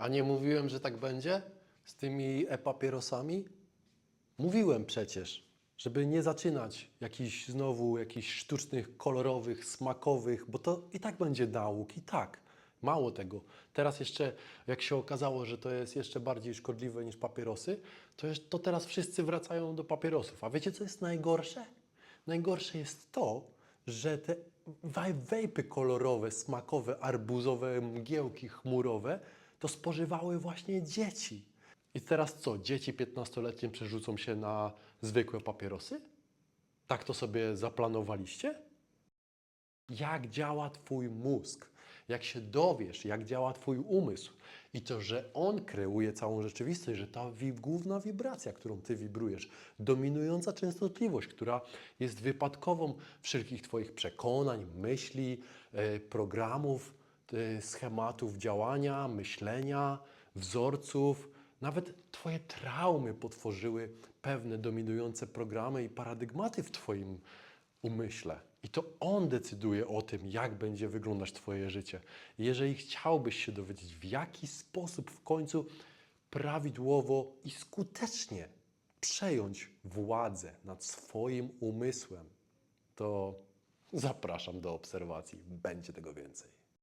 A nie mówiłem, że tak będzie z tymi e-papierosami? Mówiłem przecież, żeby nie zaczynać jakichś znowu jakichś sztucznych, kolorowych, smakowych, bo to i tak będzie nauk, i tak. Mało tego. Teraz jeszcze, jak się okazało, że to jest jeszcze bardziej szkodliwe niż papierosy, to, jest, to teraz wszyscy wracają do papierosów. A wiecie, co jest najgorsze? Najgorsze jest to, że te wejpy kolorowe, smakowe, arbuzowe, mgiełki chmurowe, to spożywały właśnie dzieci. I teraz co? Dzieci 15-letnie przerzucą się na zwykłe papierosy? Tak to sobie zaplanowaliście? Jak działa Twój mózg? Jak się dowiesz, jak działa Twój umysł i to, że on kreuje całą rzeczywistość, że ta główna wibracja, którą Ty wibrujesz, dominująca częstotliwość, która jest wypadkową wszelkich Twoich przekonań, myśli, e, programów, schematów działania, myślenia, wzorców, nawet Twoje traumy potworzyły pewne dominujące programy i paradygmaty w Twoim umyśle. I to on decyduje o tym, jak będzie wyglądać Twoje życie. Jeżeli chciałbyś się dowiedzieć, w jaki sposób w końcu prawidłowo i skutecznie przejąć władzę nad swoim umysłem, to zapraszam do obserwacji. Będzie tego więcej.